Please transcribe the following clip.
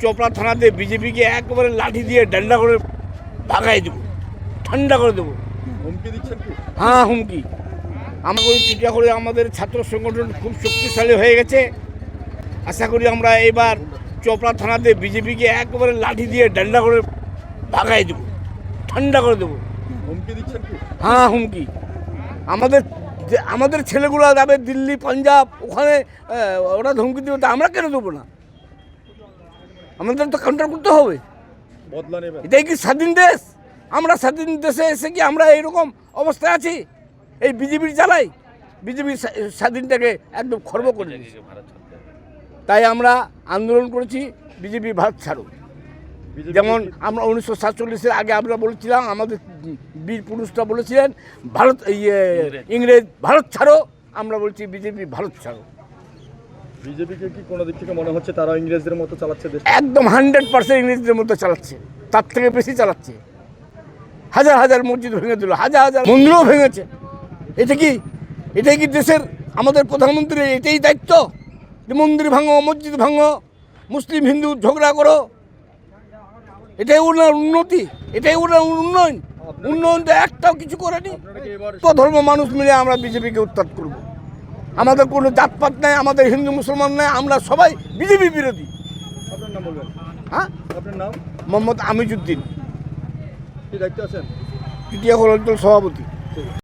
চোপড়া থানাতে বিজেপিকে একেবারে লাঠি দিয়ে ডান্ডা করে ভাগাই দেবো। ঠান্ডা করে দেবো। হুমকি দিচ্ছেন হ্যাঁ হুমকি। আমাকে চিন্তা করে আমাদের ছাত্র সংগঠন খুব শক্তিশালী হয়ে গেছে। আশা করি আমরা এবার চোপড়া থানাতে বিজেপিকে একেবারে লাঠি দিয়ে ডান্ডা করে ভাগাই দেবো। ঠান্ডা করে দেবো। হুমকি দিচ্ছেন হ্যাঁ হুমকি। আমাদের আমাদের ছেলেগুলো যাবে দিল্লি পাঞ্জাব ওখানে ওরা ধমকি দেবে তা আমরা কেন দেবো না? আমাদের তো কাউন্টার করতে হবে। বদলা এটাই কি স্বাধীন দেশ? আমরা স্বাধীন দেশে এসে কি আমরা এইরকম অবস্থায় আছি? এই বিজেপির জ্বালাই বিজেপির স্বাধীনটাকে একদম খর্ব করে দিয়েছে। তাই আমরা আন্দোলন করেছি বিজেপি ভারত ছাড়ো যেমন আমরা উনিশশো সাতচল্লিশের আগে আমরা বলেছিলাম আমাদের বীর পুরুষরা বলেছিলেন ভারত ইয়ে ইংরেজ ভারত ছাড়ো আমরা বলছি বিজেপি ভারত ছাড়ো। বিজেপিকে কি কোনো দিক থেকে মনে হচ্ছে তারা ইংরেজদের মতো চালাচ্ছে দেশ একদম হান্ড্রেড পার্সেন্ট ইংরেজদের মধ্যে চালাচ্ছে। তার থেকে বেশি চালাচ্ছে। হাজার হাজার মসজিদ ভেঙে দিল হাজার হাজার মন্দিরও ভেঙেছে। এটা কি এটাই কি দেশের আমাদের প্রধানমন্ত্রীর এটাই দায়িত্ব? যে মন্দির ভাঙো মসজিদ ভাঙো মুসলিম হিন্দু ঝগড়া করো। এটাই ওনার উন্নতি এটাই ওনার উন্নয়ন। উন্নয়ন তো একটাও কিছু করেনি। ধর্ম মানুষ মিলে আমরা বিজেপিকে উত্তাপ করব। আমাদের কোনো জাতপাত নাই আমাদের হিন্দু মুসলমান নাই আমরা সবাই বিজেপি বিরোধী। হ্যাঁ? মোহাম্মদ আমিজুদ্দিন। কি দায়িত্ব আছেন? তৃতীয় অঞ্চল সভাপতি।